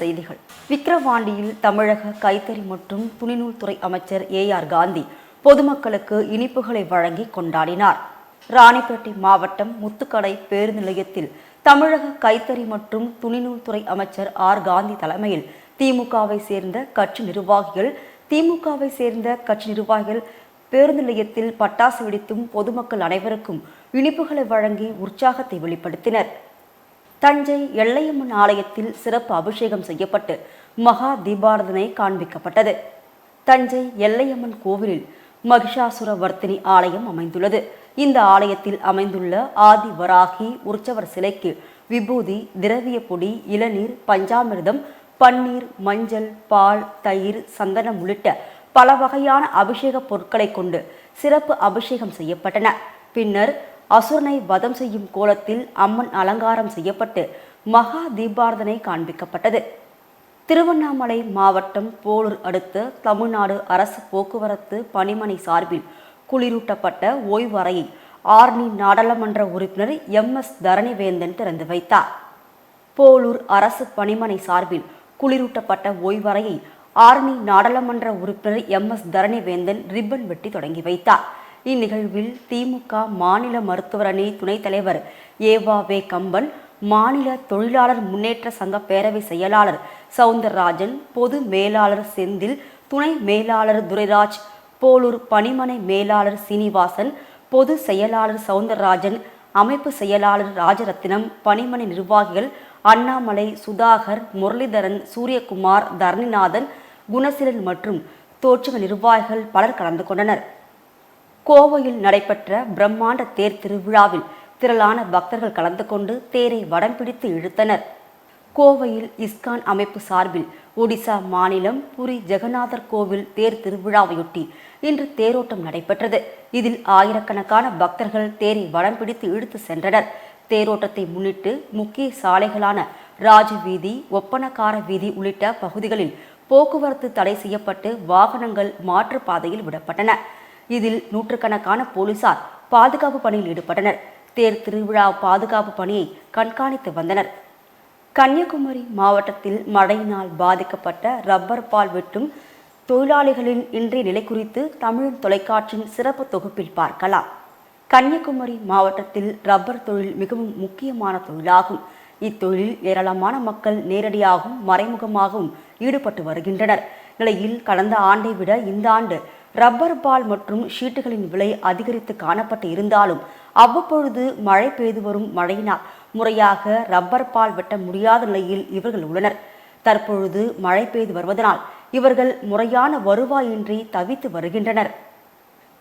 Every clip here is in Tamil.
செய்திகள். விக்கிரவாண்டியில் தமிழக கைத்தறி மற்றும் துணிநூல் துறை அமைச்சர் ஏ ஆர் காந்தி பொதுமக்களுக்கு இனிப்புகளை வழங்கி கொண்டாடினார். ராணிப்பேட்டை மாவட்டம் முத்துக்கடை பேருந்து நிலையத்தில் தமிழக கைத்தறி மற்றும் துணிநூல் துறை அமைச்சர் ஆர் காந்தி தலைமையில் திமுகவை சேர்ந்த கட்சி நிர்வாகிகள் திமுகவை சேர்ந்த கட்சி நிர்வாகிகள் பேருந்து நிலையத்தில் பட்டாசு வெடித்தும் பொதுமக்கள் அனைவருக்கும் இனிப்புகளை வழங்கி உற்சாகத்தை வெளிப்படுத்தினர். தஞ்சை எல்லையம்மன் ஆலயத்தில் சிறப்பு அபிஷேகம் செய்யப்பட்டு மகா தீபாரதனை காண்பிக்கப்பட்டது. தஞ்சை எல்லையம்மன் கோவிலில் மகிஷாசுர வர்த்தினி ஆலயம் அமைந்துள்ளது. இந்த ஆலயத்தில் அமைந்துள்ள ஆதி வராகி உற்சவர் சிலைக்கு விபூதி திரவிய பொடி இளநீர் பஞ்சாமிர்தம் பன்னீர் மஞ்சள் பால் தயிர் சந்தனம் உள்ளிட்ட பல வகையான அபிஷேக பொருட்களை கொண்டு சிறப்பு அபிஷேகம் செய்யப்பட்டன. பின்னர் அசுரனை வதம் செய்யும் கோலத்தில் அம்மன் அலங்காரம் செய்யப்பட்டு மகா தீபார்த்தனை காண்பிக்கப்பட்டது. திருவண்ணாமலை மாவட்டம் போலூர் அடுத்த தமிழ்நாடு அரசு போக்குவரத்து பணிமனை சார்பில் குளிரூட்டப்பட்ட ஓய்வறையை ஆர்னி நாடாளுமன்ற உறுப்பினர் எம். எஸ். தரணிவேந்தன் திறந்து வைத்தார். போலூர் அரசு பணிமனை சார்பில் குளிரூட்டப்பட்ட ஓய்வறையை ஆர்னி நாடாளுமன்ற உறுப்பினர் எம். எஸ். தரணிவேந்தன் ரிப்பன் வெட்டி தொடங்கி வைத்தார். இந்நிகழ்வில் திமுக மாநில மருத்துவர் அணி துணைத் தலைவர் ஏவா வே கம்பன் மாநில தொழிலாளர் முன்னேற்ற சங்க பேரவை செயலாளர் சவுந்தரராஜன் பொது மேலாளர் செந்தில் துணை மேலாளர் துரைராஜ் போலூர் பணிமனை மேலாளர் சீனிவாசன் பொது செயலாளர் சவுந்தரராஜன் அமைப்பு செயலாளர் ராஜரத்தினம் பணிமனை நிர்வாகிகள் அண்ணாமலை சுதாகர் முரளிதரன் சூரியகுமார் தரணிநாதன் குணசீலன் மற்றும் தோற்றுக நிர்வாகிகள் பலர் கலந்து கொண்டனர். கோவையில் நடைபெற்ற பிரம்மாண்ட தேர் திருவிழாவில் திரளான பக்தர்கள் கலந்து கொண்டு தேரை வடம் பிடித்து இழுத்தனர். கோவையில் இஸ்கான் அமைப்பு சார்பில் ஒடிசா மாநிலம் புரி ஜெகநாதர் கோவில் தேர் திருவிழாவையொட்டி இன்று தேரோட்டம் நடைபெற்றது. இதில் ஆயிரக்கணக்கான பக்தர்கள் தேரை வடம் பிடித்து இழுத்து சென்றனர். தேரோட்டத்தை முன்னிட்டு முக்கிய சாலைகளான ராஜவீதி ஒப்பனக்கார வீதி உள்ளிட்ட பகுதிகளில் போக்குவரத்து தடை செய்யப்பட்டு வாகனங்கள் மாற்றுப்பாதையில் விடப்பட்டன. இதில் நூற்றுக்கணக்கான போலீசார் பாதுகாப்பு பணியில் ஈடுபட்டனர். தேர் திருவிழா பாதுகாப்பு பணியை கண்காணித்து வந்தனர். கன்னியாகுமரி மாவட்டத்தில் மழையினால் பாதிக்கப்பட்ட ரப்பர் பால் வெட்டும் தொழிலாளிகளின் இன்றைய நிலை குறித்து தமிழ் தொலைக்காட்சியின் சிறப்பு தொகுப்பில் பார்க்கலாம். கன்னியாகுமரி மாவட்டத்தில் ரப்பர் தொழில் மிகவும் முக்கியமான தொழிலாகும். இத்தொழிலில் ஏராளமான மக்கள் நேரடியாகவும் மறைமுகமாகவும் ஈடுபட்டு வருகின்றனர். நிலையில் கடந்த ஆண்டை விட இந்த ஆண்டு ரப்பர் பால் மற்றும் ஷீட்டுகளின் விலை அதிகரித்து காணப்பட்டு இருந்தாலும் அவ்வப்பொழுது மழை பெய்து வரும் மழையினால் முறையாக ரப்பர் பால் வெட்ட முடியாத நிலையில் இவர்கள் உள்ளனர். தற்பொழுது மழை பெய்து வருவதனால் இவர்கள் முறையான வருவாயின்றி தவித்து வருகின்றனர்.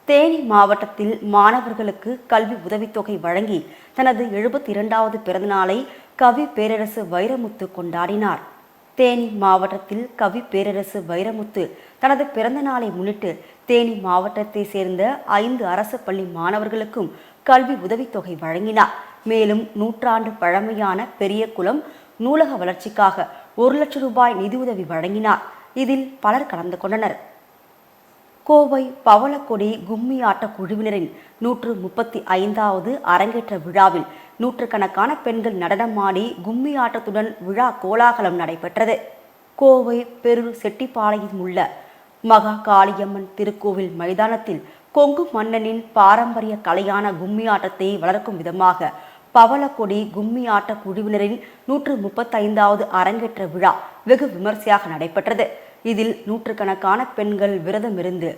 தேனி மாவட்டத்தில் மாணவர்களுக்கு கல்வி உதவித்தொகை வழங்கி தனது எழுபத்தி இரண்டாவது பிறந்தநாளை கவி பேரரசு வைரமுத்து கொண்டாடினார். தேனி மாவட்டத்தில் கவி பேரரசு வைரமுத்து தனது பிறந்த நாளை முன்னிட்டு தேனி மாவட்டத்தை சேர்ந்த ஐந்து அரசு பள்ளி மாணவர்களுக்கும் கல்வி உதவித்தொகை வழங்கினார். மேலும் நூற்றாண்டு பழமையான பெரிய குளம் நூலக வளர்ச்சிக்காக ஒரு லட்சம் ரூபாய் நிதியுதவி வழங்கினார். இதில் பலர் கலந்து கொண்டனர். கோவை பவளக்கொடி கும்மி ஆட்ட குழுவினரின் நூற்று முப்பத்தி ஐந்தாவது அரங்கேற்ற விழாவில் நூற்றுக்கணக்கான பெண்கள் நடனமாடி கும்மி ஆட்டத்துடன் விழா கோலாகலம் நடைபெற்றது. கோவை பெரு செட்டிப்பாளையம் உள்ள மகா காளியம்மன் திருக்கோவில் மைதானத்தில் கொங்கு மன்னனின் பாரம்பரிய கலையான கும்மி ஆட்டத்தை வளர்க்கும் விதமாக பவளக்கொடி கும்மி ஆட்ட குழுவினரின் நூற்று முப்பத்தைந்தாவது அரங்கேற்ற விழா வெகு விமர்சையாக நடைபெற்றது. இதில் நூற்றுக்கணக்கான பெண்கள் விரதமிருந்து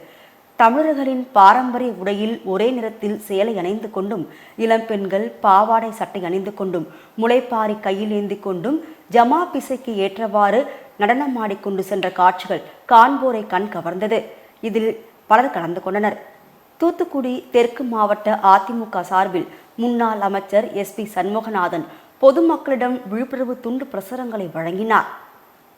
தமிழர்களின் பாரம்பரிய உடையில் ஒரே நிறத்தில் சேலை அணிந்து கொண்டும் இளம்பெண்கள் பாவாடை சட்டை அணிந்து கொண்டும் முளைப்பாரி கையில் ஏந்தி கொண்டும் ஜமா பிசைக்கு ஏற்றவாறு நடனமாடிக்கொண்டு சென்ற காட்சிகள் காண்போரை கண் கவர்ந்தது. இதில் பலர் கலந்து கொண்டனர். தூத்துக்குடி தெற்கு மாவட்ட அதிமுக சார்பில் முன்னாள் அமைச்சர் எஸ் பி சண்முகநாதன் பொதுமக்களிடம் விழிப்புணர்வு துண்டு பிரசுரங்களை வழங்கினார்.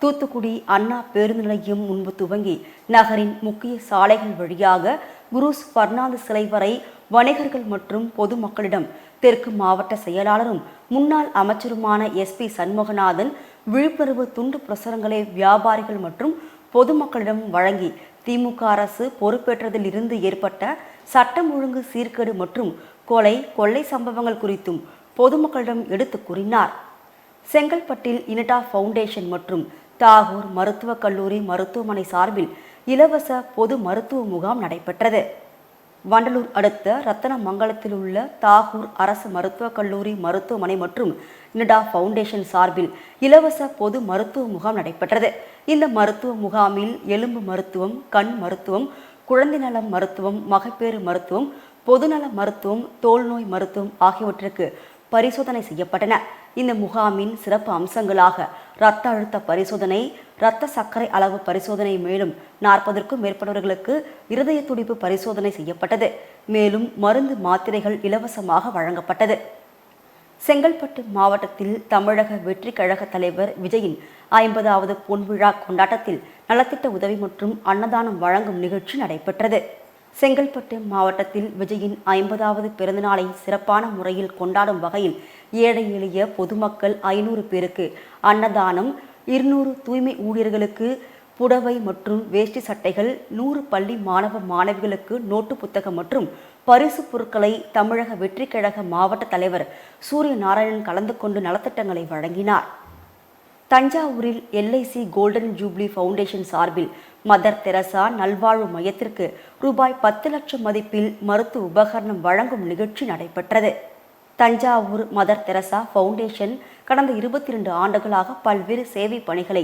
தூத்துக்குடி அண்ணா பேருந்து நிலையம் முன்பு துவங்கி நகரின் முக்கிய சாலைகள் வழியாக குருஸ் பர்னாந்து சிலை வரை வணிகர்கள் மற்றும் பொதுமக்களிடம் தெற்கு மாவட்ட செயலாளரும் முன்னாள் அமைச்சருமான எஸ் பி சண்முகநாதன் விழிப்புணர்வு துண்டு பிரசுரங்களை வியாபாரிகள் மற்றும் பொதுமக்களிடம் வழங்கி திமுக அரசு பொறுப்பேற்றதில் இருந்து ஏற்பட்ட சட்டம் ஒழுங்கு சீர்கேடு மற்றும் கொலை கொள்ளை சம்பவங்கள் குறித்தும் பொதுமக்களிடம் எடுத்து கூறினார். செங்கல்பட்டில் இனடா ஃபவுண்டேஷன் மற்றும் தாகூர் மருத்துவக் கல்லூரி மருத்துவமனை சார்பில் இலவச பொது மருத்துவ முகாம் நடைபெற்றது. வண்டலூர் அடுத்த ரத்தனமங்கலத்தில் உள்ள தாகூர் அரசு மருத்துவக் கல்லூரி மருத்துவமனை மற்றும் நிடா ஃபவுண்டேஷன் சார்பில் இலவச பொது மருத்துவ முகாம் நடைபெற்றது. இந்த மருத்துவ முகாமில் எலும்பு மருத்துவம் கண் மருத்துவம் குழந்தை நலம் மருத்துவம் மகப்பேறு மருத்துவம் பொதுநல மருத்துவம் தோல்நோய் மருத்துவம் ஆகியவற்றிற்கு பரிசோதனை செய்யப்பட்டன. இந்த முகாமின் சிறப்பு அம்சங்களாக இரத்த அழுத்த பரிசோதனை இரத்த சர்க்கரை அளவு பரிசோதனை மேலும் நாற்பதற்கும் மேற்பட்டவர்களுக்கு இருதய துடிப்பு பரிசோதனை செய்யப்பட்டது. மேலும் மருந்து மாத்திரைகள் இலவசமாக வழங்கப்பட்டது. செங்கல்பட்டு மாவட்டத்தில் தமிழக வெற்றி கழக தலைவர் விஜயின் ஐம்பதாவது பொன்விழா கொண்டாட்டத்தில் நலத்திட்ட உதவி மற்றும் அன்னதானம் வழங்கும் நிகழ்ச்சி நடைபெற்றது. செங்கல்பட்டு மாவட்டத்தில் விஜயின் ஐம்பதாவது பிறந்தநாளை சிறப்பான முறையில் கொண்டாடும் வகையில் ஏழை எளிய பொதுமக்கள் ஐநூறு பேருக்கு அன்னதானம் இருநூறு தூய்மை ஊழியர்களுக்கு புடவை மற்றும் வேஷ்டி சட்டைகள் நூறு பள்ளி மாணவ மாணவிகளுக்கு நோட்டு புத்தகம் மற்றும் பரிசு பொருட்களை தமிழக வெற்றிக்கழக மாவட்ட தலைவர் சூரிய நாராயணன் கலந்து கொண்டு நலத்திட்டங்களை வழங்கினார். தஞ்சாவூரில் எல்ஐசி கோல்டன் ஜூப்ளி ஃபவுண்டேஷன் சார்பில் மதர் தெரசா நல்வாழ்வு மையத்திற்கு ரூபாய் பத்து லட்சம் மதிப்பில் மருத்துவ உபகரணம் வழங்கும் நிகழ்ச்சி நடைபெற்றது. தஞ்சாவூர் மதர் தெரசா ஃபவுண்டேஷன் கடந்த இருபத்தி ரெண்டு ஆண்டுகளாக பல்வேறு சேவை பணிகளை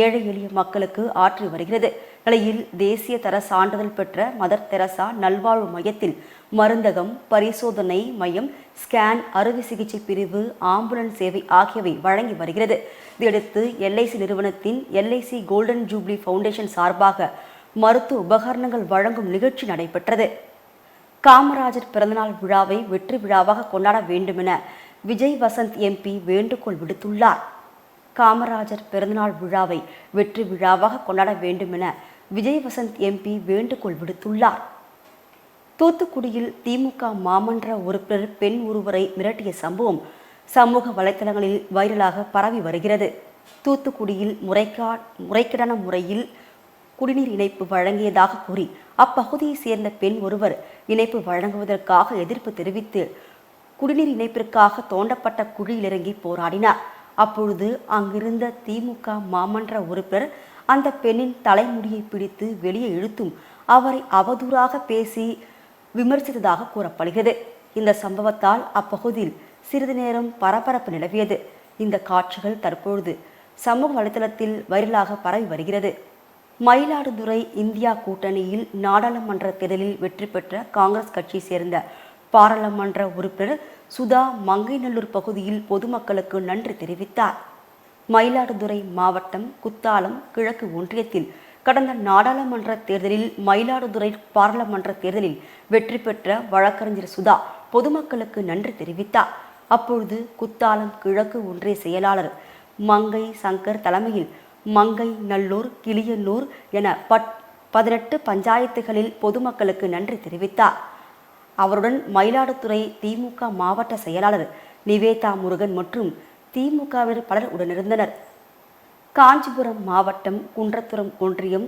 ஏழை எளிய மக்களுக்கு ஆற்றி வருகிறது. நிலையில் தேசிய தர சான்றிதழ் பெற்ற மதர் தெரசா நல்வாழ்வு மையத்தில் மருந்தகம் பரிசோதனை மையம் ஸ்கேன் அறுவை சிகிச்சை பிரிவு ஆம்புலன்ஸ் சேவை ஆகியவை வழங்கி வருகிறது. இதையடுத்து எல்ஐசி நிறுவனத்தின் எல்ஐசி கோல்டன் ஜூப்ளி ஃபவுண்டேஷன் சார்பாக மருத்துவ உபகரணங்கள் வழங்கும் நிகழ்ச்சி நடைபெற்றது. காமராஜர் பிறந்தநாள் விழாவை வெற்றி விழாவாக கொண்டாட வேண்டுமென விஜய் வசந்த் எம்பி வேண்டுகோள் விடுத்துள்ளார். காமராஜர் பிறந்தநாள் விழாவை வெற்றி விழாவாக கொண்டாட வேண்டுமென விஜய் வசந்த் எம்பி வேண்டுகோள் விடுத்துள்ளார். தூத்துக்குடியில் திமுக மாமன்ற உறுப்பினர் பெண் ஒருவரை மிரட்டிய சம்பவம் சமூக வலைத்தளங்களில் வைரலாக பரவி வருகிறது. தூத்துக்குடியில் முறைகா முறைகேடான முறையில் குடிநீர் இணைப்பு வழங்கியதாக கூறி அப்பகுதியைச் சேர்ந்த பெண் ஒருவர் இணைப்பு வழங்குவதற்காக எதிர்ப்பு தெரிவித்து குடிநீர் இணைப்பிற்காக தோண்டப்பட்ட குழியில் இறங்கி போராடினார். அப்பொழுது அங்கிருந்த திமுக மாமன்ற உறுப்பினர் அந்த பெண்ணின் தலைமுடியை பிடித்து வெளியே இழுத்தும் அவரை அவதூறாக பேசி விமர்சித்ததாக கூறப்படுகிறது. இந்த சம்பவத்தால் அப்பகுதியில் சிறிது நேரம் பரபரப்பு நிலவியது. இந்த காட்சிகள் தற்பொழுது சமூக வலைதளத்தில் வைரலாக பரவி வருகிறது. மயிலாடுதுறை இந்தியா கூட்டணியில் நாடாளுமன்ற தேர்தலில் வெற்றி பெற்ற காங்கிரஸ் கட்சியை சேர்ந்த பாராளுமன்ற உறுப்பினர் சுதா மங்கைநல்லூர் பகுதியில் பொதுமக்களுக்கு நன்றி தெரிவித்தார். மயிலாடுதுறை மாவட்டம் குத்தாலம் கிழக்கு ஒன்றியத்தில் கடந்த நாடாளுமன்ற தேர்தலில் மயிலாடுதுறை பாராளுமன்ற தேர்தலில் வெற்றி பெற்ற வழக்கறிஞர் சுதா பொதுமக்களுக்கு நன்றி தெரிவித்தார். அப்பொழுது குத்தாலம் கிழக்கு ஒன்றிய செயலாளர் மங்கை சங்கர் தலைமையில் மங்கை நல்லூர் கிளியனூர் என பட் பதினெட்டு பஞ்சாயத்துகளில் பொதுமக்களுக்கு நன்றி தெரிவித்தார். அவருடன் மயிலாடுதுறை திமுக மாவட்ட செயலாளர் நிவேதா முருகன் மற்றும் திமுகவினர் பலர் உடனிருந்தனர். காஞ்சிபுரம் மாவட்டம் குன்றத்துறம் ஒன்றியம்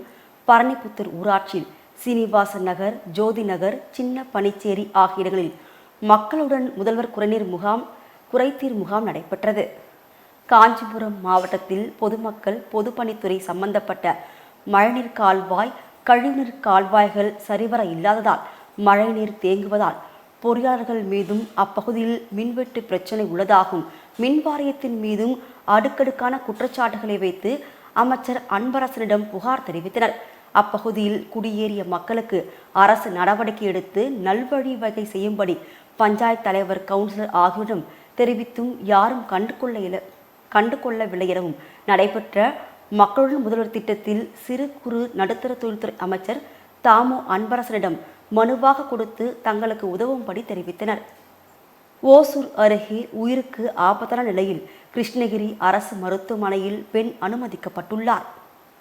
பரணிபுத்தூர் ஊராட்சியில் சீனிவாசன் நகர் ஜோதி நகர் சின்ன பனிச்சேரி ஆகிய இடங்களில் மக்களுடன் முதல்வர் குறைநீர் முகாம் குறைத்தீர் முகாம் நடைபெற்றது. காஞ்சிபுரம் மாவட்டத்தில் பொதுமக்கள் பொதுப்பணித்துறை சம்பந்தப்பட்ட மழைநீர் கால்வாய் கழிவுநீர் கால்வாய்கள் சரிவர இல்லாததால் மழைநீர் தேங்குவதால் பொறியாளர்கள் மீதும் அப்பகுதியில் மின்வெட்டு பிரச்சனை உள்ளதாகும் மின் வாரியத்தின் மீதும் அடுக்கடுக்கான குற்றச்சாட்டுகளை வைத்து அமைச்சர் அன்பரசனிடம் புகார் தெரிவித்தனர். அப்பகுதியில் குடியேறிய மக்களுக்கு அரசு நடவடிக்கை எடுத்து நல்வழி வகை செய்யும்படி பஞ்சாயத்து தலைவர் கவுன்சிலர் ஆகியோரிடம் தெரிவித்தும் யாரும் கண்டுகொள்ள இல கண்டுகொள்ளவில்லை எனவும் நடைபெற்ற மக்களுடன் முதல்வர் திட்டத்தில் சிறு குறு நடுத்தர தொழில்துறை அமைச்சர் தாமோ அன்பரசனிடம் மனுவாக கொடுத்து தங்களுக்கு உதவும்படி தெரிவித்தனர். ஓசூர் அருகே உயிருக்கு ஆபத்தான நிலையில் கிருஷ்ணகிரி அரசு மருத்துவமனையில் பெண் அனுமதிக்கப்பட்டுள்ளார்.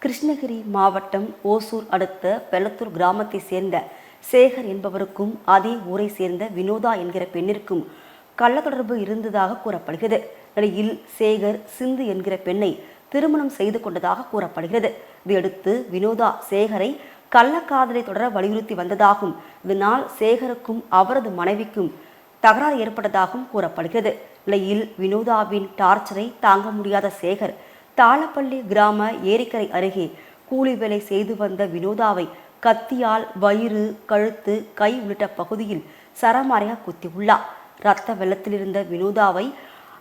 கிருஷ்ணகிரி மாவட்டம் ஓசூர் அடுத்த பெலத்தூர் கிராமத்தை சேர்ந்த சேகர் என்பவருக்கும் அதே ஊரை சேர்ந்த வினோதா என்கிற பெண்ணிற்கும் கள்ள தொடர்பு இருந்ததாக கூறப்படுகிறது. நிலையில் சேகர் சிந்து என்கிற பெண்ணை திருமணம் செய்து கொண்டதாக கூறப்படுகிறது. இதையடுத்து வினோதா சேகரை கள்ளக்காதலை தொடர வலியுறுத்தி வந்ததாகும். இதனால் சேகருக்கும் அவரது மனைவிக்கும் தகராறு ஏற்பட்டதாகவும் கூறப்படுகிறது. நிலையில் வினோதாவின் டார்ச்சரை தாங்க முடியாத சேகர் தாளப்பள்ளி கிராம ஏரிக்கரை அருகே கூலி வேலை செய்து வந்த வினோதாவை கத்தியால் வயிறு கழுத்து கை உள்ளிட்ட பகுதியில் சரமாரியாக குத்தியுள்ளார். இரத்த வெள்ளத்திலிருந்த வினோதாவை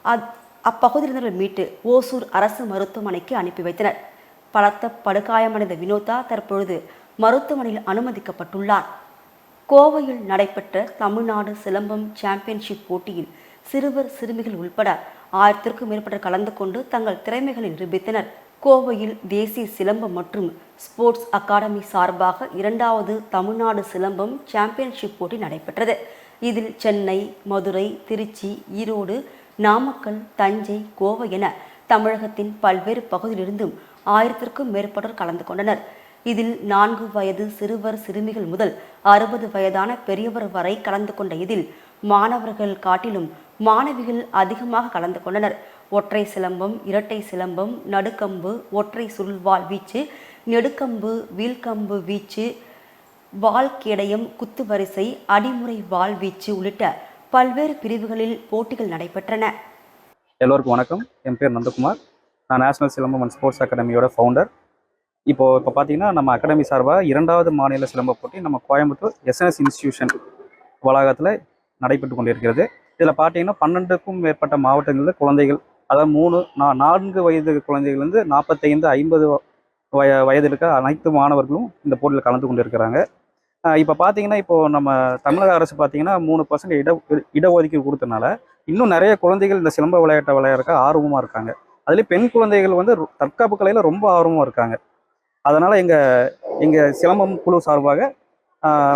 அத்- அப்பகுதியிலிருந்தவர்கள் மீட்டு ஓசூர் அரசு மருத்துவமனைக்கு அனுப்பி வைத்தனர். பலத்த படுகாயமடைந்த வினோதா தற்பொழுது மருத்துவமனையில் அனுமதிக்கப்பட்டுள்ளார். கோவையில் நடைபெற்ற தமிழ்நாடு சிலம்பம் சாம்பியன்ஷிப் போட்டியில் சிறுவர் சிறுமிகள் உள்பட ஆயிரத்திற்கும் மேற்பட்டோர் கலந்து கொண்டு தங்கள் திறமைகளை நிரூபித்தனர். கோவையில் தேசிய சிலம்பம் மற்றும் ஸ்போர்ட்ஸ் அகாடமி சார்பாக இரண்டாவது தமிழ்நாடு சிலம்பம் சாம்பியன்ஷிப் போட்டி நடைபெற்றது. இதில் சென்னை மதுரை திருச்சி ஈரோடு நாமக்கல் தஞ்சை கோவை என தமிழகத்தின் பல்வேறு பகுதியிலிருந்தும் ஆயிரத்திற்கும் மேற்பட்டோர் கலந்து கொண்டனர். இதில் நான்கு வயது சிறுவர் சிறுமிகள் முதல் அறுபது வயதான பெரியவர் வரை கலந்து கொண்ட இதில் மாணவர்கள் காட்டிலும் மாணவிகள் அதிகமாக கலந்து கொண்டனர். ஒற்றை சிலம்பம் இரட்டை சிலம்பம் நடுக்கம்பு ஒற்றை சுருள்வால் வீச்சு நெடுக்கம்பு வீழ்கம்பு வீச்சு வால் குத்து குத்துவரிசை அடிமுறை வாள் வீச்சு உள்ளிட்ட பல்வேறு பிரிவுகளில் போட்டிகள் நடைபெற்றன. எல்லோருக்கும் வணக்கம். என் பேர் நந்தகுமார். நான் நேஷனல் சிலம்பம் அண்ட் ஸ்போர்ட்ஸ் அகாடமியோட ஃபவுண்டர் இப்போது இப்போ பார்த்தீங்கன்னா நம்ம அகாடமி சார்பாக இரண்டாவது மாநில சிலம்ப போட்டி நம்ம கோயம்புத்தூர் எஸ்என்எஸ் இன்ஸ்டியூஷன் வளாகத்தில் நடைபெற்று கொண்டிருக்கிறது. இதில் பார்த்தீங்கன்னா பன்னெண்டுக்கும் மேற்பட்ட மாவட்டங்களில் குழந்தைகள் அதாவது மூணு நா நான்கு வயது குழந்தைகள்லேருந்து நாற்பத்தைந்து ஐம்பது வய வயது இருக்க அனைத்து மாணவர்களும் இந்த போட்டியில் கலந்து கொண்டு இருக்கிறாங்க இப்போ பார்த்தீங்கன்னா இப்போ நம்ம தமிழக அரசு பார்த்தீங்கன்னா மூணு பர்சன்ட் இட இடஒதுக்கீடு கொடுத்தனால இன்னும் நிறைய குழந்தைகள் இந்த சிலம்ப விளையாட்டை விளையாடுறக்க ஆர்வமாக இருக்காங்க. அதுலேயும் பெண் குழந்தைகள் வந்து ரொ- தற்காப்பு கலையில் ரொம்ப ஆர்வமாக இருக்காங்க. அதனால் எங்கள் எங்கள் சிலம்பம் குழு சார்பாக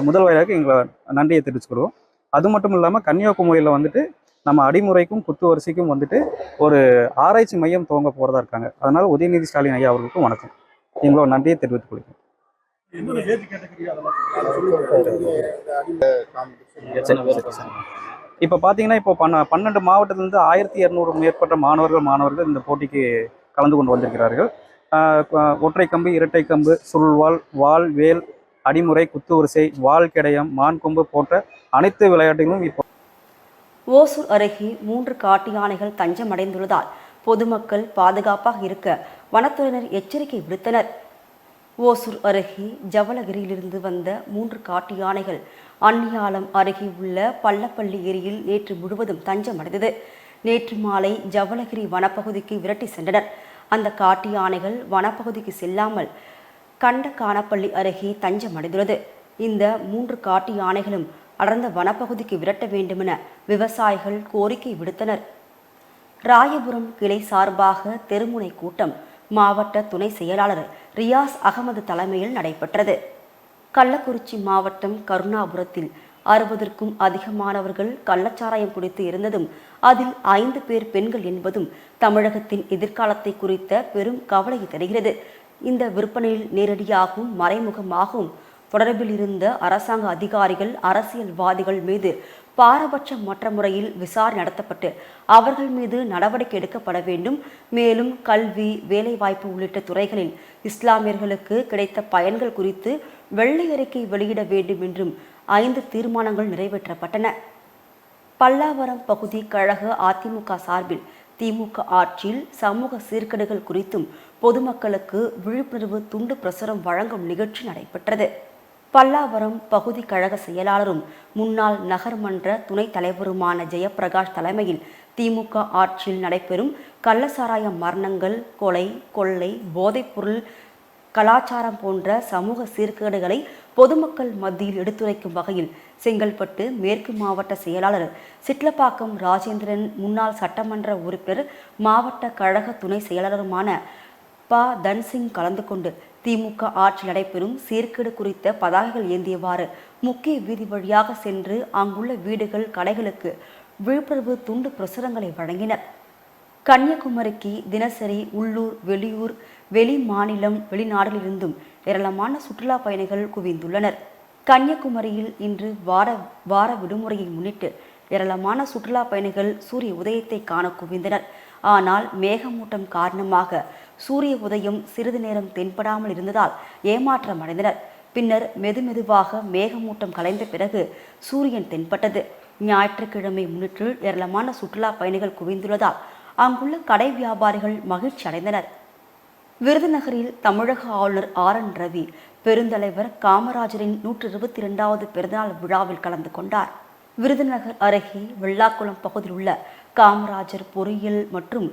முதல்வராக எங்களை நன்றியை தெரிவிச்சுக்கிறோம் அது மட்டும் இல்லாமல் கன்னியாகுமரியில் வந்துட்டு நம்ம அடிமுறைக்கும் குத்து வரிசைக்கும் வந்துட்டு ஒரு ஆராய்ச்சி மையம் துவங்க போகிறதா இருக்காங்க. அதனால் உதயநிதி ஸ்டாலின் ஐயா அவர்களுக்கும் வணக்கம். எங்களோட நன்றியை தெரிவித்துக் கொள்கிறேன். இப்போ பார்த்தீங்கன்னா இப்போ பன்ன பன்னெண்டு மாவட்டத்திலிருந்து ஆயிரத்தி இரநூறு மேற்பட்ட மாணவர்கள் மாணவர்கள் இந்த போட்டிக்கு கலந்து கொண்டு வந்திருக்கிறார்கள். ஒற்றை கம்பு இரட்டை கம்பு சுருள்வாள் வாள் வேல் அடிமுறை குத்து வரிசை வாள் கிடையம் மான் கொம்பு போன்ற அனைத்து விளையாட்டுகளும் இப்போ ஓசூர் அருகே மூன்று காட்டு யானைகள் தஞ்சமடைந்துள்ளதால் பொதுமக்கள் பாதுகாப்பாக இருக்க வனத்துறையினர் எச்சரிக்கை விடுத்தனர். ஓசூர் அருகே ஜவளகிரியிலிருந்து வந்த மூன்று காட்டு யானைகள் அன்னியாலம் அருகே உள்ள பள்ளப்பள்ளி ஏரியில் நேற்று முழுவதும் தஞ்சமடைந்தது. நேற்று மாலை ஜவளகிரி வனப்பகுதிக்கு விரட்டி சென்றனர். அந்த காட்டு யானைகள் வனப்பகுதிக்கு செல்லாமல் கண்ட காணப்பள்ளி அருகே தஞ்சமடைந்துள்ளது இந்த மூன்று காட்டு யானைகளும் அடர்ந்த வனப்பகுதிக்கு விரட்ட வேண்டுமென விவசாயிகள் கோரிக்கை விடுத்தனர். ராயபுரம் கிளை சார்பாக தெருமுனை கூட்டம் மாவட்ட துணை செயலாளர் ரியாஸ் அகமது தலைமையில் நடைபெற்றது. கள்ளக்குறிச்சி மாவட்டம் கருணாபுரத்தில் அறுபதற்கும் அதிகமானவர்கள் கள்ளச்சாராயம் குடித்து இருந்ததும் அதில் ஐந்து பேர் பெண்கள் என்பதும் தமிழகத்தின் எதிர்காலத்தை குறித்த பெரும் கவலையை தருகிறது. இந்த விற்பனையில் நேரடியாகவும் மறைமுகமாகவும் தொடர்பில் இருந்த அரசாங்க அதிகாரிகள் அரசியல்வாதிகள் மீது பாரபட்சமற்ற முறையில் விசாரணை நடத்தப்பட்டு அவர்கள் மீது நடவடிக்கை எடுக்கப்பட வேண்டும். மேலும் கல்வி வேலைவாய்ப்பு உள்ளிட்ட துறைகளில் இஸ்லாமியர்களுக்கு கிடைத்த பயன்கள் குறித்து வெள்ளை அறிக்கை வெளியிட வேண்டும் என்றும் ஐந்து தீர்மானங்கள் நிறைவேற்றப்பட்டன. பல்லாவரம் பகுதி கழக அதிமுக சார்பில் திமுக ஆட்சியில் சமூக சீர்கேடுகள் குறித்தும் பொதுமக்களுக்கு விழிப்புணர்வு துண்டு பிரசுரம் வழங்கும் நிகழ்ச்சி நடைபெற்றது. பல்லாவரம் பகுதி கழக செயலாளரும் முன்னாள் நகர்மன்ற துணைத் தலைவருமான ஜெயப்பிரகாஷ் தலைமையில் திமுக ஆட்சியில் நடைபெறும் கள்ளசாராய மரணங்கள் கொலை கொள்ளை போதைப்பொருள் கலாச்சாரம் போன்ற சமூக சீர்கேடுகளை பொதுமக்கள் மத்தியில் எடுத்துரைக்கும் வகையில் செங்கல்பட்டு மேற்கு மாவட்ட செயலாளர் சிட்லப்பாக்கம் ராஜேந்திரன் முன்னாள் சட்டமன்ற உறுப்பினர் மாவட்ட கழக துணை செயலாளருமான ப. தன்சிங் கலந்து கொண்டு திமுக ஆட்சி நடைபெறும். சீர்கேடு குறித்த பதாகைகள் ஏந்தியவாறு முக்கிய வீதி வழியாக சென்று அங்குள்ள வீடுகள் கடைகளுக்கு விழிப்புணர்வு துண்டு பிரசுரங்களை வழங்கினர். கன்னியாகுமரிக்கு தினசரி உள்ளூர் வெளியூர் வெளி மாநிலம் வெளிநாடுகளிலிருந்தும் ஏராளமான சுற்றுலா பயணிகள் குவிந்துள்ளனர். கன்னியாகுமரியில் இன்று வார வார விடுமுறையை முன்னிட்டு ஏராளமான சுற்றுலா பயணிகள் சூரிய உதயத்தை காண குவிந்தனர். ஆனால் மேகமூட்டம் காரணமாக சூரிய உதயம் சிறிது நேரம் தென்படாமல் இருந்ததால் ஏமாற்றம் அடைந்தனர். பின்னர் மெதுமெதுவாக மேகமூட்டம் கலைந்த பிறகு சூரியன் தென்பட்டது. ஞாயிற்றுக்கிழமை முன்னிட்டு ஏராளமான சுற்றுலா பயணிகள் குவிந்துள்ளதால் அங்குள்ள கடை வியாபாரிகள் மகிழ்ச்சி அடைந்தனர் விருதுநகரில் தமிழக ஆளுநர் ஆர் என் ரவி பெருந்தலைவர் காமராஜரின் நூற்று இருபத்தி இரண்டாவது பிறந்தநாள் விழாவில் கலந்து கொண்டார். விருதுநகர் அருகே வெள்ளாக்குளம் பகுதியில் உள்ள காமராஜர் பொறியியல் மற்றும்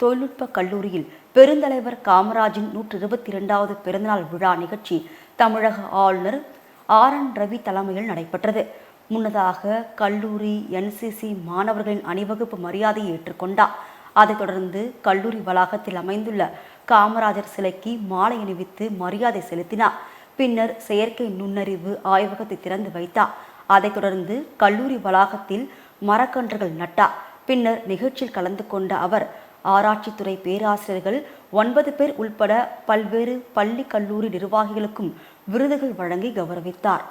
தொழில்நுட்ப கல்லூரியில் பெருந்தலைவர் காமராஜின் நூற்று இருபத்தி இரண்டாவது பிறந்தநாள் விழா நிகழ்ச்சி தமிழக ஆளுநர் ஆர் என் ரவி தலைமையில் நடைபெற்றது. முன்னதாக கல்லூரி என்சிசி மாணவர்களின் அணிவகுப்பு மரியாதையை ஏற்றுக்கொண்டார். அதைத் தொடர்ந்து கல்லூரி வளாகத்தில் அமைந்துள்ள காமராஜர் சிலைக்கு மாலை அணிவித்து மரியாதை செலுத்தினார். பின்னர் செயற்கை நுண்ணறிவு ஆய்வகத்தை திறந்து வைத்தார். அதைத் தொடர்ந்து கல்லூரி வளாகத்தில் மரக்கன்றுகள் நட்டார். பின்னர் நிகழ்ச்சியில் கலந்து கொண்ட அவர் ஆராய்ச்சித்துறை பேராசிரியர்கள் ஒன்பது பேர் உள்பட பல்வேறு பள்ளி கல்லூரி நிர்வாகிகளுக்கும் விருதுகள் வழங்கி கௌரவித்தார்.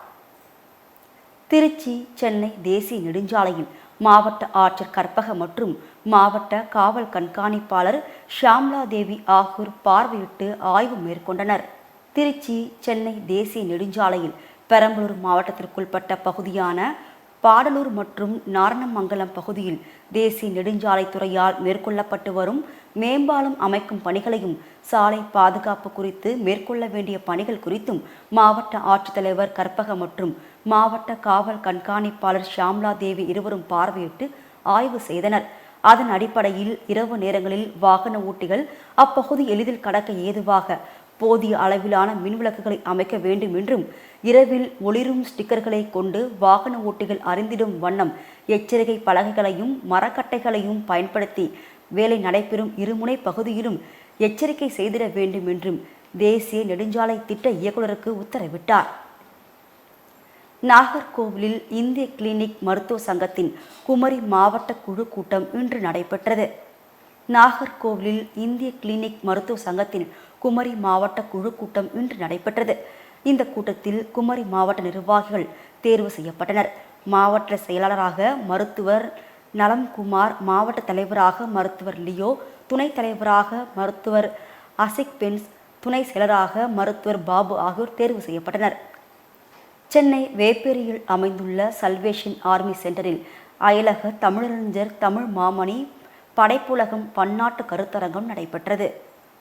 திருச்சி சென்னை தேசிய நெடுஞ்சாலையில் மாவட்ட ஆட்சியர் கற்பக மற்றும் மாவட்ட காவல் கண்காணிப்பாளர் ஷியாம்லா தேவி ஆகியோர் பார்வையிட்டு ஆய்வு மேற்கொண்டனர். திருச்சி சென்னை தேசிய நெடுஞ்சாலையில் பெரம்பலூர் மாவட்டத்திற்குள்பட்ட பகுதியான பாடலூர் மற்றும் நாரணமங்கலம் பகுதியில் தேசிய நெடுஞ்சாலைத்துறையால் மேற்கொள்ளப்பட்டு வரும் மேம்பாலம் அமைக்கும் பணிகளையும் சாலை பாதுகாப்பு குறித்து மேற்கொள்ள வேண்டிய பணிகள் குறித்தும் மாவட்ட ஆட்சித்தலைவர் கற்பக மற்றும் மாவட்ட காவல் கண்காணிப்பாளர் ஷாம்லா தேவி இருவரும் பார்வையிட்டு ஆய்வு செய்தனர். அதன் அடிப்படையில் இரவு நேரங்களில் வாகன ஓட்டிகள் அப்பகுதி எளிதில் கடக்க ஏதுவாக போதிய அளவிலான மின்விளக்குகளை அமைக்க வேண்டும் என்றும் இரவில் ஒளிரும் ஸ்டிக்கர்களை கொண்டு வாகன ஓட்டிகள் அறிந்திடும் வண்ணம் எச்சரிக்கை பலகைகளையும் மரக்கட்டைகளையும் பயன்படுத்தி வேலை நடைபெறும் இருமுனை பகுதியிலும் எச்சரிக்கை செய்திட வேண்டும் என்றும் தேசிய நெடுஞ்சாலை திட்ட இயக்குநருக்கு உத்தரவிட்டார். நாகர்கோவிலில் இந்திய கிளினிக் மருத்துவ சங்கத்தின் குமரி மாவட்ட குழு கூட்டம் இன்று நடைபெற்றது. நாகர்கோவிலில் இந்திய கிளினிக் மருத்துவ சங்கத்தின் குமரி மாவட்ட குழு கூட்டம் இன்று நடைபெற்றது. இந்த கூட்டத்தில் குமரி மாவட்ட நிர்வாகிகள் தேர்வு செய்யப்பட்டனர். மாவட்ட செயலாளராக மருத்துவர் நலம்குமார் மாவட்ட தலைவராக மருத்துவர் லியோ துணைத் தலைவராக மருத்துவர் அசிக் பென்ஸ் துணை செயலராக மருத்துவர் பாபு ஆகியோர் தேர்வு செய்யப்பட்டனர். சென்னை வேப்பேரியில் அமைந்துள்ள சல்வேஷன் ஆர்மி சென்டரில் அயலக தமிழறிஞர் தமிழ் மாமணி படைப்புலகம் பன்னாட்டு கருத்தரங்கம் நடைபெற்றது.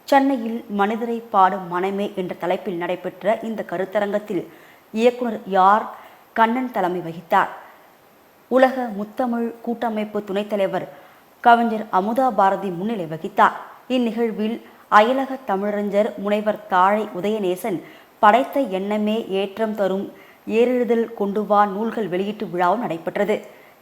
சென்னையில் மனிதரை பாடும் மனமே என்ற தலைப்பில் நடைபெற்ற இந்த கருத்தரங்கத்தில் இயக்குனர் யார்? கண்ணன் தலைமை வகித்தார். உலக முத்தமிழ் கூட்டமைப்பு துணைத் தலைவர் கவிஞர் அமுதா பாரதி முன்னிலை வகித்தார். இந்நிகழ்வில் அயலக தமிழறிஞர் முனைவர் தாழை உதயநேசன் படைத்த எண்ணமே ஏற்றம் தரும் ஏறெழுதல் கொண்டு வா நூல்கள் வெளியீட்டு விழாவும் நடைபெற்றது.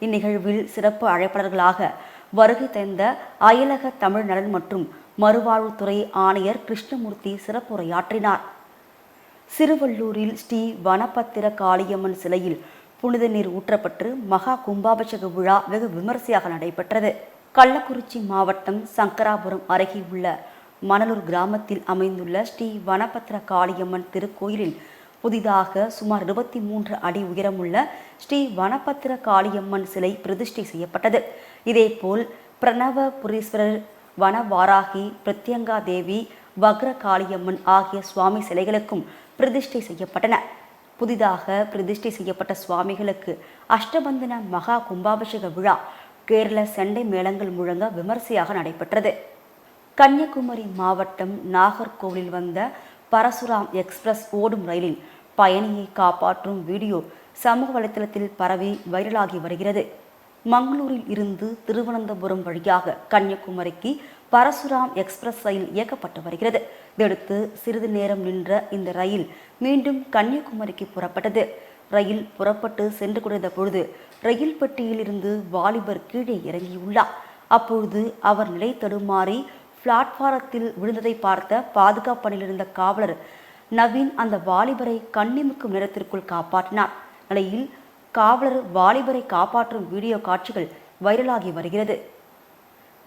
இந்நிகழ்வில் சிறப்பு அழைப்பாளர்களாக வருகை தந்த அயலக தமிழ் நலன் மற்றும் மறுவாழ்வுத்துறை ஆணையர் கிருஷ்ணமூர்த்தி சிறப்புரையாற்றினார். சிறுவள்ளூரில் ஸ்ரீ வனபத்திர காளியம்மன் சிலையில் புனித நீர் ஊற்றப்பட்டு மகா கும்பாபிஷேக விழா வெகு விமரிசையாக நடைபெற்றது. கள்ளக்குறிச்சி மாவட்டம் சங்கராபுரம் அருகே உள்ள மணலூர் கிராமத்தில் அமைந்துள்ள ஸ்ரீ வனபத்திர காளியம்மன் திருக்கோயிலில் புதிதாக சுமார் இருபத்தி மூன்று அடி உயரமுள்ள ஸ்ரீ வனபத்திர காளியம்மன் சிலை பிரதிஷ்டை செய்யப்பட்டது. இதேபோல் பிரணவபுரீஸ்வரர் வனவாராகி பிரத்யங்கா தேவி வக்ர காளியம்மன் ஆகிய சுவாமி சிலைகளுக்கும் பிரதிஷ்டை செய்யப்பட்டன. புதிதாக பிரதிஷ்டை செய்யப்பட்ட சுவாமிகளுக்கு அஷ்டபந்தன மகா கும்பாபிஷேக விழா கேரள செண்டை மேளங்கள் முழங்க விமர்சையாக நடைபெற்றது. கன்னியாகுமரி மாவட்டம் நாகர்கோவிலில் வந்த பரசுராம் எக்ஸ்பிரஸ் ஓடும் ரயிலில் பயணியை காப்பாற்றும் வீடியோ சமூக வலைத்தளத்தில் பரவி வைரலாகி வருகிறது. மங்களூரில் இருந்து திருவனந்தபுரம் வழியாக கன்னியாகுமரிக்கு பரசுராம் எக்ஸ்பிரஸ் ரயில் இயக்கப்பட்டு வருகிறது. இதையடுத்து சிறிது நேரம் நின்ற இந்த ரயில் மீண்டும் கன்னியாகுமரிக்கு புறப்பட்டது. ரயில் புறப்பட்டு சென்று கொண்டிருந்த பொழுது ரயில் பெட்டியில் இருந்து வாலிபர் கீழே இறங்கியுள்ளார். அப்பொழுது அவர் நிலை தடுமாறி பிளாட்பாரத்தில் விழுந்ததை பார்த்த பாதுகாப்பு பணியில் இருந்த காவலர் நவீன் அந்த வாலிபரை கண்ணிமுக்கும் நேரத்திற்குள் காப்பாற்றினார். நிலையில் காவலர் வாலிபரை காப்பாற்றும் வீடியோ காட்சிகள் வைரலாகி வருகிறது.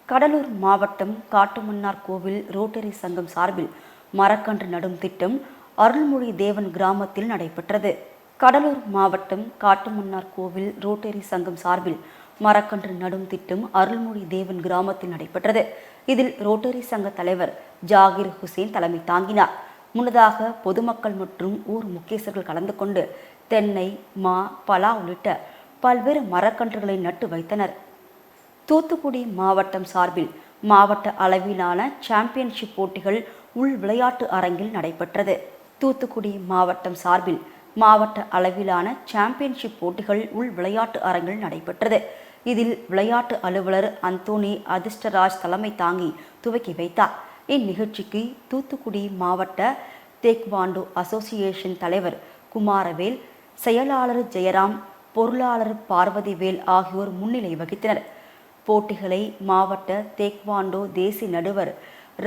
கடலூர் மாவட்டம் காட்டுமன்னார் கோவில் ரோட்டரி சங்கம் சார்பில் மரக்கன்று நடும் திட்டம் அருள்மொழி தேவன் கிராமத்தில் நடைபெற்றது. கடலூர் மாவட்டம் காட்டுமன்னார் கோவில் ரோட்டரி சங்கம் சார்பில் மரக்கன்று நடும் திட்டம் அருள்மொழி தேவன் கிராமத்தில் நடைபெற்றது. இதில் ரோட்டரி சங்க தலைவர் ஜாகிர் ஹுசேன் தலைமை தாங்கினார். முன்னதாக பொதுமக்கள் மற்றும் ஊர் முக்கியஸ்தர்கள் கலந்து கொண்டு தென்னை மா பலா உள்ளிட்ட பல்வேறு மரக்கன்றுகளை நட்டு வைத்தனர். தூத்துக்குடி மாவட்டம் சார்பில் மாவட்ட அளவிலான சாம்பியன்ஷிப் போட்டிகள் உள் விளையாட்டு அரங்கில் நடைபெற்றது. தூத்துக்குடி மாவட்டம் சார்பில் மாவட்ட அளவிலான சாம்பியன்ஷிப் போட்டிகள் உள் விளையாட்டு அரங்கில் நடைபெற்றது. இதில் விளையாட்டு அலுவலர் அந்தோனி அதிர்ஷ்டராஜ் தலைமை தாங்கி துவக்கி வைத்தார். இந்நிகழ்ச்சிக்கு தூத்துக்குடி மாவட்ட தேக்வாண்டோ அசோசியேஷன் தலைவர் குமாரவேல் செயலாளர் ஜெயராம் பொருளாளர் பார்வதிவேல் ஆகியோர் முன்னிலை வகித்தனர். போட்டிகளை மாவட்ட தேக்வாண்டோ தேசிய நடுவர்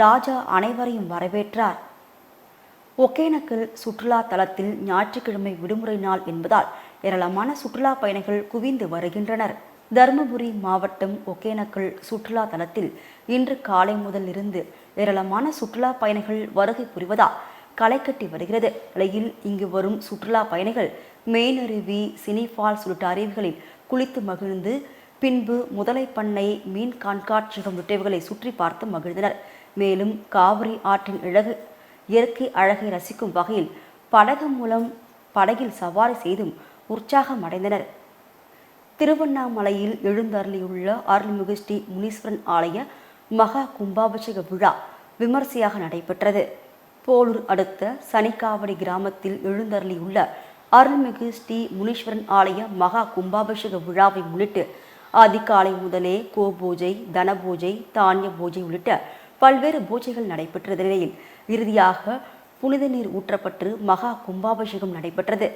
ராஜா அனைவரையும் வரவேற்றார். ஒகேனக்கல் சுற்றுலா தலத்தில் ஞாயிற்றுக்கிழமை விடுமுறை நாள் என்பதால் ஏராளமான சுற்றுலா பயணிகள் குவிந்து வருகின்றனர். தருமபுரி மாவட்டம் ஒகேனக்கல் சுற்றுலா தலத்தில் இன்று காலை முதல் இருந்து ஏராளமான சுற்றுலா பயணிகள் வருகை புரிவதால் களை கட்டி வருகிறது. நிலையில் இங்கு வரும் சுற்றுலா பயணிகள் மெயினருவி சினிஃபால்ஸ் உள்ளிட்ட அருவிகளில் குளித்து மகிழ்ந்து பின்பு முதலை பண்ணை மீன் கண்காட்சியகம் உள்ளிட்டவைகளை சுற்றி பார்த்து மகிழ்ந்தனர். மேலும் காவிரி ஆற்றின் இழகு இயற்கை அழகை ரசிக்கும் வகையில் படகு மூலம் படகில் சவாரி செய்தும் உற்சாகம் அடைந்தனர். திருவண்ணாமலையில் எழுந்தருளியுள்ள அருள்மிகு ஸ்ரீ முனீஸ்வரன் ஆலய மகா கும்பாபிஷேக விழா விமர்சையாக நடைபெற்றது. போலூர் அடுத்த சனிக்காவடி கிராமத்தில் எழுந்தருளியுள்ள அருள்மிகு ஸ்ரீ முனீஸ்வரன் ஆலய மகா கும்பாபிஷேக விழாவை முன்னிட்டு அதிகாலை முதலே கோபூஜை தனபூஜை தானிய பூஜை உள்ளிட்ட பல்வேறு பூஜைகள் நடைபெற்ற நிலையில் இறுதியாக புனித நீர் ஊற்றப்பட்டு மகா கும்பாபிஷேகம் நடைபெற்றது.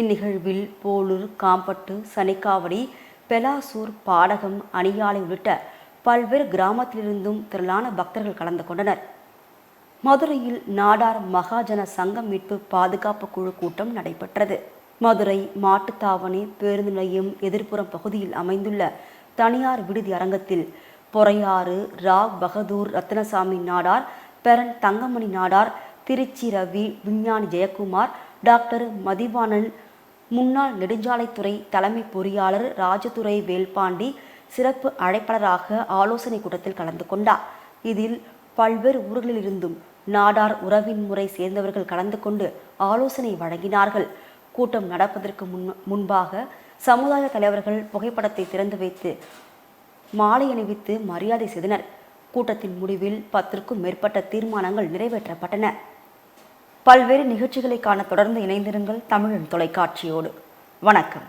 இந்நிகழ்வில் போலூர் காம்பட்டு சனிக்காவடி பெலாசூர் பாடகம் அணியாலை உள்ளிட்ட பல்வேறு கிராமத்திலிருந்தும் திரளான பக்தர்கள் கலந்து கொண்டனர். மதுரையில் நாடார் மகாஜன சங்கம் மீட்பு பாதுகாப்பு குழு கூட்டம் நடைபெற்றது. மதுரை மாட்டுத்தாவணி பேருந்து நிலையம் எதிர்ப்புறம் பகுதியில் அமைந்துள்ள தனியார் விடுதி அரங்கத்தில் பொறையாறு ராவ் பகதூர் ரத்னசாமி நாடார் பெரன் தங்கமணி நாடார் திருச்சி ரவி விஞ்ஞானி ஜெயக்குமார் டாக்டர் மதிவாணன் முன்னாள் நெடுஞ்சாலைத்துறை தலைமை பொறியாளர் ராஜதுரை வேல்பாண்டி சிறப்பு அழைப்பாளராக ஆலோசனை கூட்டத்தில் கலந்து கொண்டார். இதில் பல்வேறு ஊர்களிலிருந்தும் நாடார் உறவின் முறை சேர்ந்தவர்கள் கலந்து கொண்டு ஆலோசனை வழங்கினார்கள். கூட்டம் நடப்பதற்கு முன் முன்பாக சமுதாய தலைவர்கள் புகைப்படத்தை திறந்து வைத்து மாலை அணிவித்து மரியாதை செய்தனர். கூட்டத்தின் முடிவில் பத்திற்கும் மேற்பட்ட தீர்மானங்கள் நிறைவேற்றப்பட்டன. பல்வேறு நிகழ்ச்சிகளை காண தொடர்ந்து இணைந்திருங்கள் தமிழன் தொலைக்காட்சியோடு. வணக்கம்.